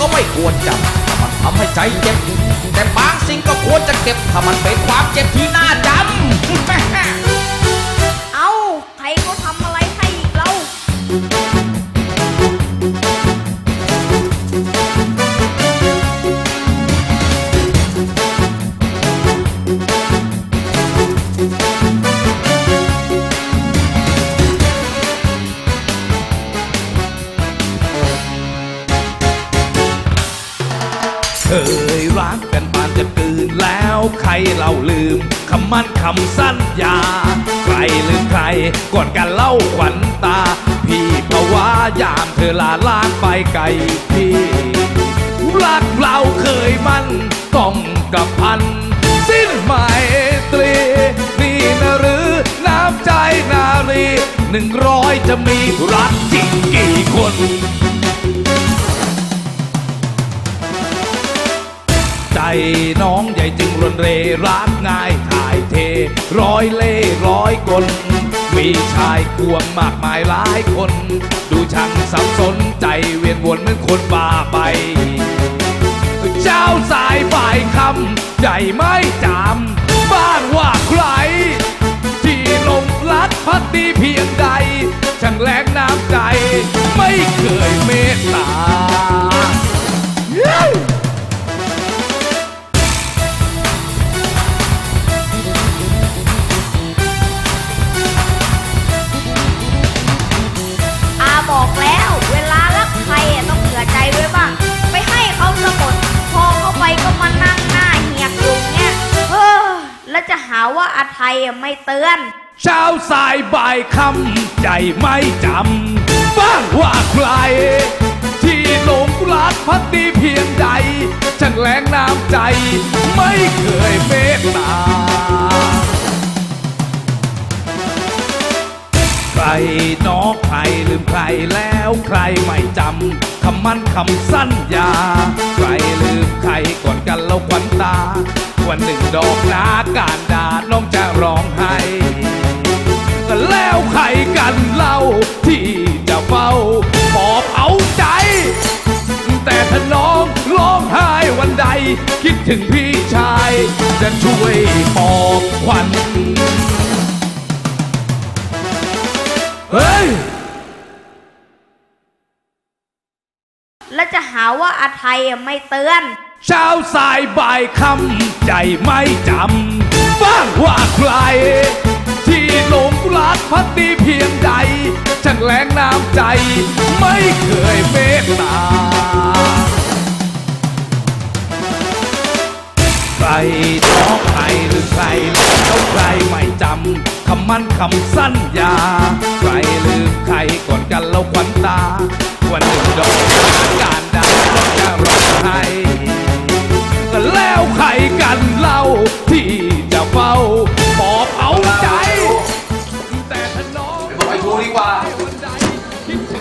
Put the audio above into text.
ก็ไม่ควรจำถ้ามันทำให้ใจเจ็บ แต่บางสิ่งก็ควรจะเก็บ ถ้ามันเป็นความเจ็บที่น่าจำ แล้วใครเราลืมคำมั่นคำสัญญา ใครลืมใครก่อนกันเล่าขวัญตา พี่ภาวะยามเธอลาลางไปไกลพี่รักเราเคยมั่นต้องกับพัน สิ้นหมายตรี นี่นะหรือน้ำใจนารีหนึ่งร้อยจะมีรักจริงกี่คนใจน้อง ใหญ่จึงรนเรรักง่ายถ่ายเท ร้อยเล่ร้อยกลมีชายควงมากมายหลายคน ดูช่างสับสนใจเวียนวนเหมือนคนบ้าไป เจ้าสายฝ่ายคำใหญ่ไม่จาว่าอาไทยไม่เตือน เช้าสายบ่ายคำใจไม่จำบ้างว่าใคร ที่หลงรักพักดีเพียงใดช่างแรงน้ำใจ ไม่เคยเมตตาใครน้องใครลืมใครแล้วใครไม่จำคำมั่นคำสัญญา ใครลืมใครก่อนกันแล้วควันตา วันหนึ่งดอกนาการดาน้องจะร้องไห้ก็แล้วใครกันเล่าที่จะเฝ้าปอบเอาใจ แต่ถ้าน้องร้องไห้วันใด คิดถึงพี่ชาย จะช่วยปอบควันเฮ้ยแล้วจะหาว่าอาไทยไม่เตือน เช้าสายบ่ายคำ ใจไม่จำบ้างว่าใคร ที่หลงรักพักดีเพียงใดช่างแรงน้ำใจ ไม่เคยเมตตา ใครท้องใครหรือใครแล้วใครไม่จำคำมั่นคำสัญญาใคร ไปดูดีกว่าวันใดคิดถึ